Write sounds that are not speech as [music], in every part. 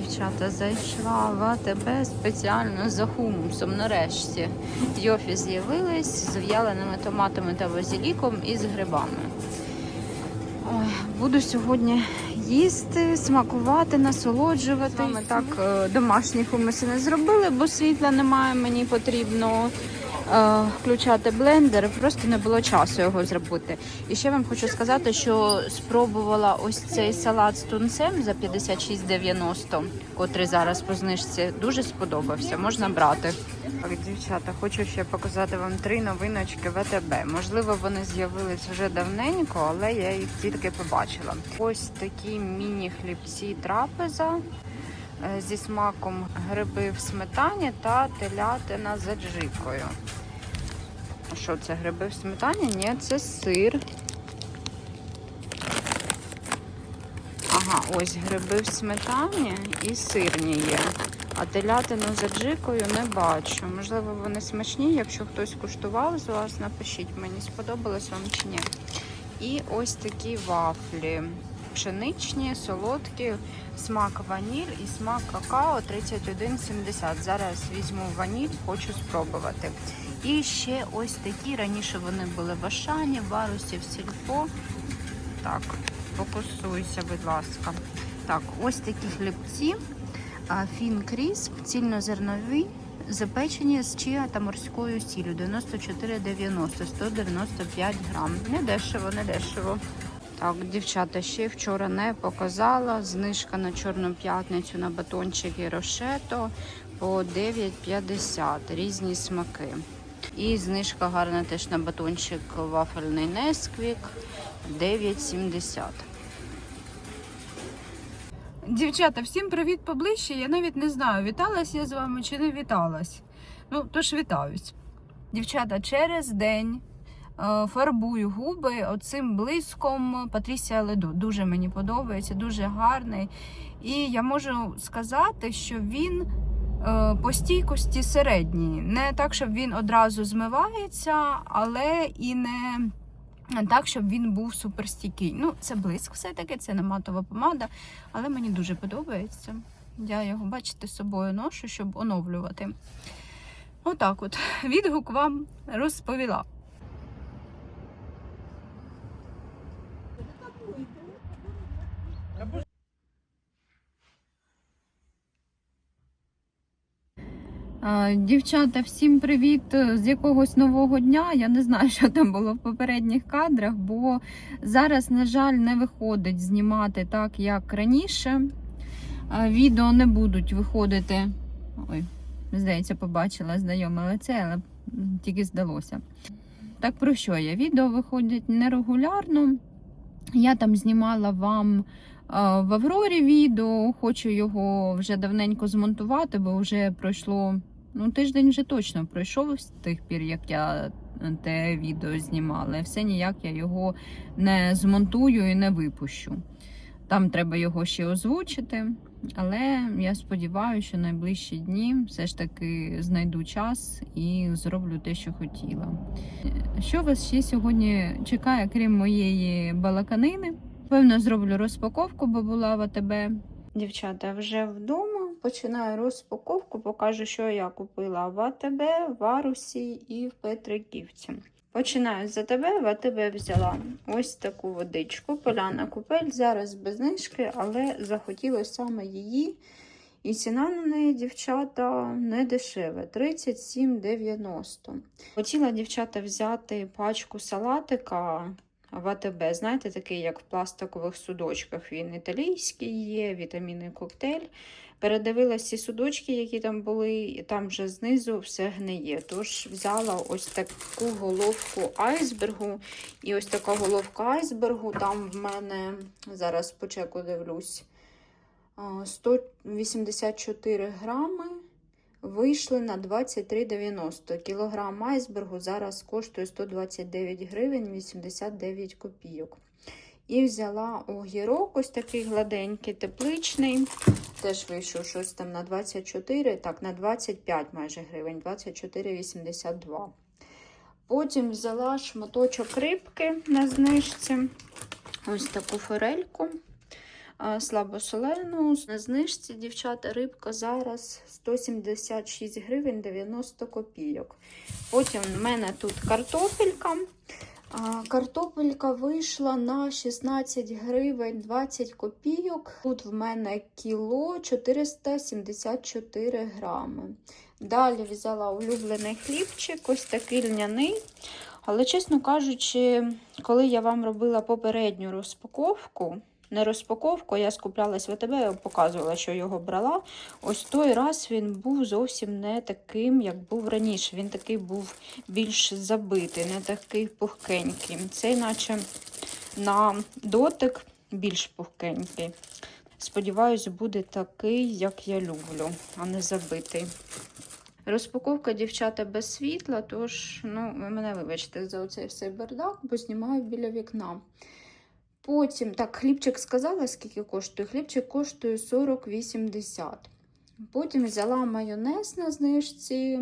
Дівчата, зайшла в АТБ спеціально за хумусом. Нарешті йофі з'явились з в'яленими томатами та базиліком і з грибами. Ой, буду сьогодні їсти, смакувати, насолоджувати. Ми так е, домашні хумуси не зробили, бо світла немає. Мені потрібно е, включати блендер. Просто не було часу його зробити. І ще вам хочу сказати, що спробувала ось цей салат з тунцем за 56,90, котрий зараз по знижці. Дуже сподобався. Можна брати. Так, дівчата, хочу ще показати вам три новиночки ВТБ. Можливо, вони з'явились вже давненько, але я їх тільки побачила. Ось такі міні-хлібці трапеза е, зі смаком гриби в сметані та телятина з аджикою. Що це гриби в сметані? Ні, це сир. Ага, ось гриби в сметані і сирні є. А телятину з аджикою не бачу. Можливо, вони смачні. Якщо хтось куштував з вас, напишіть мені, сподобалось вам чи ні. І ось такі вафлі. Пшеничні, солодкі, смак ваніль і смак какао 31,70. Зараз візьму ваніль, хочу спробувати. І ще ось такі. Раніше вони були в Ашані, в Арусі, в Сільпо. Так, фокусуйся, будь ласка. Так, ось такі хлібці. Фін крісп, цільнозернові, запечені з чия та морською сіллю 94,90, 195 грам. Не дешево, не дешево. Так, дівчата, ще вчора не показала. Знижка на Чорну п'ятницю на батончики Рошето по 9,50. Різні смаки. І знижка гарна теж на батончик вафельний Несквік 9,70. Дівчата, всім привіт поближче. Я навіть не знаю, віталась я з вами чи не віталась. Ну, тож вітаюсь. Дівчата, через день е, фарбую губи оцим блиском Патрісія Ледо. Дуже мені подобається, дуже гарний. І я можу сказати, що він по стійкості середній. Не так, щоб він одразу змивається, але і не так, щоб він був суперстійкий. Ну, це блиск все-таки, це не матова помада, але мені дуже подобається. Я його, бачите, з собою ношу, щоб оновлювати. Отак от. Відгук вам розповіла. Дівчата, всім привіт з якогось нового дня. Я не знаю, [laughs] що там було в попередніх кадрах, бо зараз, на жаль, не виходить знімати так, як раніше. Е, Відео не будуть виходити. Ой, здається, побачила знайоме лице, але тільки здалося. Так про що я? Відео виходять нерегулярно. Я там знімала вам е, в Аврорі відео, хочу його вже давненько змонтувати, бо вже пройшло. Ну, тиждень вже точно пройшов з тих пір, як я те відео знімала. Все ніяк я його не змонтую і не випущу. Там треба його ще озвучити. Але я сподіваюся, що найближчі дні все ж таки знайду час і зроблю те, що хотіла. Що вас ще сьогодні чекає, крім моєї балаканини? Певно, зроблю розпаковку, бо була в АТБ. Дівчата, вже вдома. Починаю розпаковку, покажу, що я купила в АТБ, в Арусі і в Петриківці. Починаю з АТБ, в АТБ взяла ось таку водичку, поляна купель, зараз без знижки, але захотілося саме її. І ціна на неї, дівчата, не дешева 37,90. Хотіла дівчата взяти пачку салатика в АТБ. Знаєте, такий, як в пластикових судочках. Він італійський є, вітамінний коктейль. Передивилась ці судочки, які там були, і там вже знизу все гниє. Тож взяла ось таку головку айсбергу. І ось така головка айсбергу. Там в мене зараз по чеку дивлюсь. 184 грами. Вийшли на 23,90. Кілограм айсбергу зараз коштує 129 гривень 89 копійок. І взяла огірок, ось такий гладенький, тепличний. Теж вийшов щось там на 24, так, на 25 майже гривень, 24,82. Потім взяла шматочок рибки на знижці. Ось таку форельку. слабосолену. На знижці, дівчата, рибка зараз 176 гривень 90 копійок. Потім в мене тут картопелька. Картопелька вийшла на 16 гривень 20 копійок. Тут в мене кіло 474 грами. Далі взяла улюблений хлібчик, ось такий льняний. Але, чесно кажучи, коли я вам робила попередню розпаковку, не розпаковку, я скуплялась в АТБ, я показувала, що його брала. Ось той раз він був зовсім не таким, як був раніше. Він такий був більш забитий, не такий пухкенький. Цей, наче на дотик більш пухкенький. Сподіваюсь, буде такий, як я люблю, а не забитий. Розпаковка дівчата без світла, тож ну, ви мене вибачте за оцей все бардак, бо знімаю біля вікна. Потім, так, хлібчик сказала, скільки коштує. Хлібчик коштує 40,80. Потім взяла майонез на знижці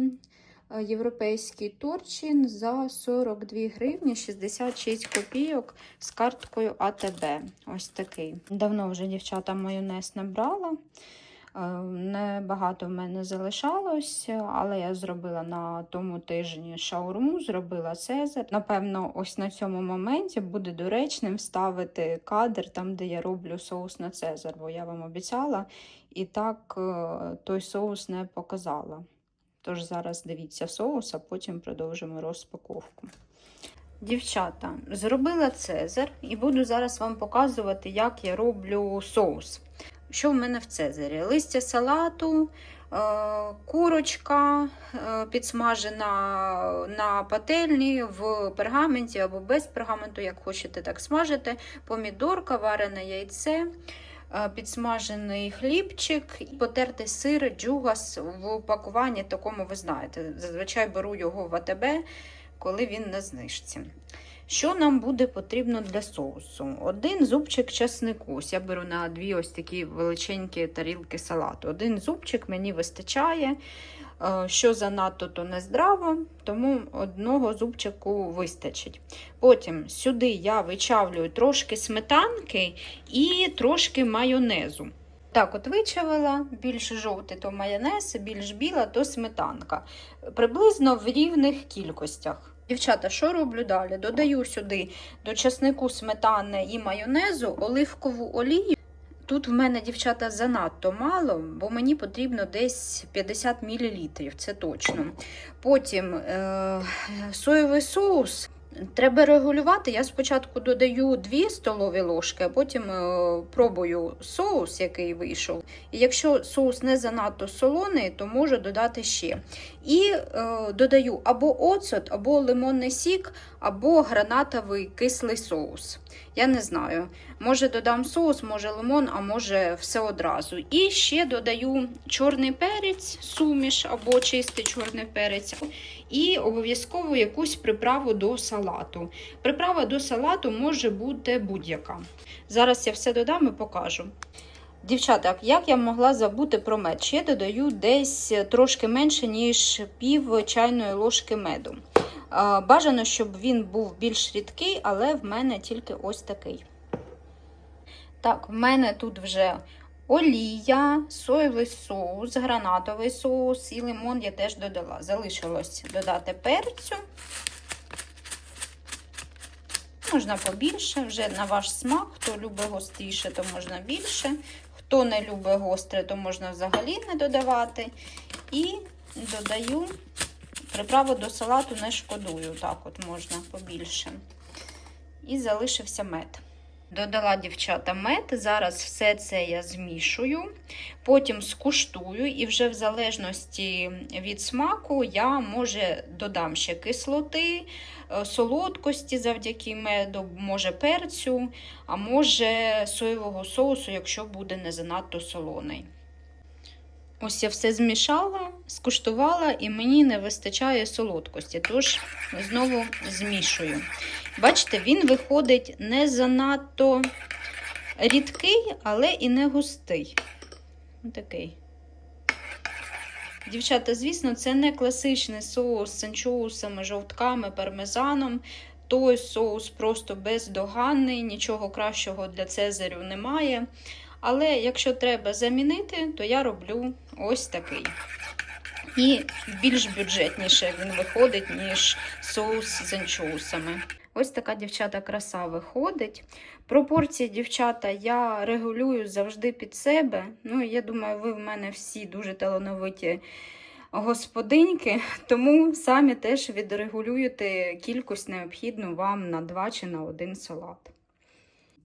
е, європейський торчин за 42 гривні 66 копійок з карткою АТБ. Ось такий. Давно вже дівчата майонез набрала. Е, Небагато в мене залишалось, але я зробила на тому тижні шаурму, зробила цезар. Напевно, ось на цьому моменті буде доречним вставити кадр там, де я роблю соус на цезар, бо я вам обіцяла, і так е, той соус не показала. Тож зараз дивіться соус, а потім продовжимо розпаковку. Дівчата, зробила цезар і буду зараз вам показувати, як я роблю соус. Що в мене в цезарі? Листя салату, е, курочка е, підсмажена на пательні в пергаменті або без пергаменту, як хочете, так смажити, помідорка, варене яйце, е, підсмажений хлібчик, потертий сир, джугас в упакуванні такому, ви знаєте. Зазвичай беру його в АТБ, коли він на знижці. Що нам буде потрібно для соусу? Один зубчик часнику. Ось Я беру на дві ось такі величенькі тарілки салату. Один зубчик мені вистачає. Е, Що занадто, то не здраво, тому одного зубчику вистачить. Потім сюди я вичавлюю трошки сметанки і трошки майонезу. Так, от вичавила, більш жовтий то майонез, більш біла то сметанка. Приблизно в рівних кількостях. Дівчата, що роблю далі? Додаю сюди до часнику сметани і майонезу оливкову олію. Тут в мене, дівчата, занадто мало, бо мені потрібно десь 50 мл, це точно. Потім е- соєвий соус. Треба регулювати. Я спочатку додаю 2 столові ложки, а потім е, пробую соус, який вийшов. І якщо соус не занадто солоний, то можу додати ще. І е, додаю або оцет, або лимонний сік, або гранатовий кислий соус. Я не знаю. Може додам соус, може лимон, а може все одразу. І ще додаю чорний перець, суміш або чистий чорний перець. І обов'язково якусь приправу до салату. Приправа до салату може бути будь-яка. Зараз я все додам і покажу. Дівчата, як я могла забути про мед? Ще додаю десь трошки менше, ніж пів чайної ложки меду. Бажано, щоб він був більш рідкий, але в мене тільки ось такий. Так, в мене тут вже олія, соєвий соус, гранатовий соус і лимон я теж додала. Залишилось додати перцю. Можна побільше, вже на ваш смак. Хто любить гостріше, то можна більше. Хто не любить гостре, то можна взагалі не додавати. І додаю приправу до салату, не шкодую. Так от можна побільше. І залишився мед. Додала дівчата мед. Зараз все це я змішую, потім скуштую, і вже в залежності від смаку я може додам ще кислоти, е, солодкості завдяки меду, може перцю, а може соєвого соусу, якщо буде не занадто солоний. Ось я все змішала, скуштувала, і мені не вистачає солодкості, тож знову змішую. Бачите, він виходить не занадто рідкий, але і не густий. Такий. Дівчата, звісно, це не класичний соус з анчоусами, жовтками, пармезаном. Той соус просто бездоганний, нічого кращого для Цезарю немає. Але якщо треба замінити, то я роблю ось такий. І більш бюджетніше він виходить, ніж соус з анчоусами. Ось така дівчата краса виходить. Пропорції дівчата я регулюю завжди під себе. Ну, я думаю, ви в мене всі дуже талановиті господиньки, тому самі теж відрегулюєте кількість необхідну вам на два чи на один салат.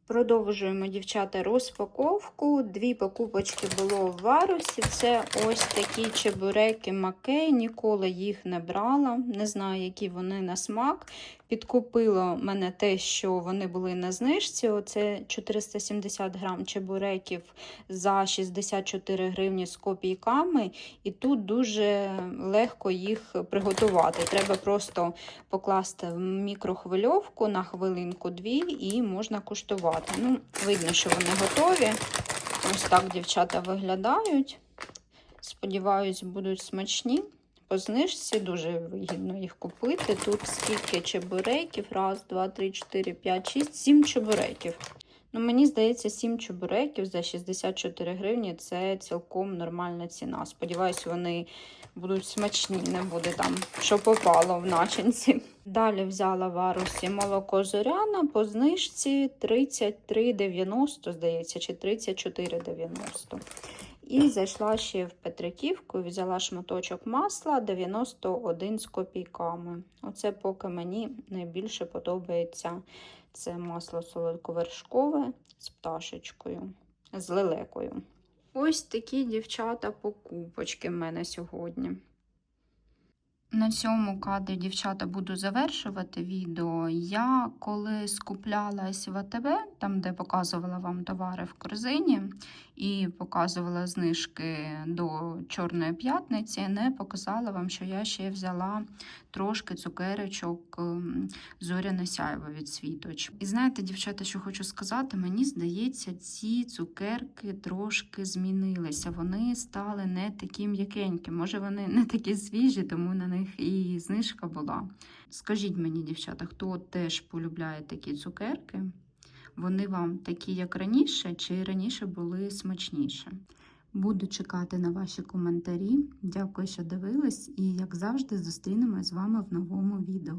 Продовжуємо, дівчата, розпаковку. Дві покупочки було в варусі. Це ось такі чебуреки Макей. Ніколи їх не брала. Не знаю, які вони на смак. Підкупило мене те, що вони були на знижці. Оце 470 грам чебуреків за 64 гривні з копійками. І тут дуже легко їх приготувати. Треба просто покласти в мікрохвильовку на хвилинку-дві і можна куштувати. Ну, видно, що вони готові. Ось так дівчата виглядають. Сподіваюсь, будуть смачні. По знижці дуже вигідно їх купити. Тут скільки чебуреків? Раз, два, три, чотири, п'ять, шість, сім чебуреків. Ну, мені здається, 7 чебуреків за 64 гривні це цілком нормальна ціна. Сподіваюсь, вони будуть смачні, не буде там, що попало в начинці. Далі взяла в Арусі молоко зоряна по знижці 33,90, здається, чи 34,90. І зайшла ще в Петриківку, взяла шматочок масла 91 з копійками. Оце поки мені найбільше подобається це масло солодковершкове з пташечкою, з лелекою. Ось такі дівчата покупочки в мене сьогодні. На цьому кадрі, дівчата, буду завершувати відео. Я коли скуплялась в АТБ, там, де показувала вам товари в корзині, і показувала знижки до Чорної п'ятниці, не показала вам, що я ще взяла трошки цукерочок ем, зоряне сяйво від світоч. І знаєте, дівчата, що хочу сказати, мені здається, ці цукерки трошки змінилися. Вони стали не такі м'якенькі. Може, вони не такі свіжі, тому на них і знижка була. Скажіть мені, дівчата, хто теж полюбляє такі цукерки? Вони вам такі, як раніше, чи раніше були смачніше? Буду чекати на ваші коментарі. Дякую, що дивились, і як завжди, зустрінемось з вами в новому відео.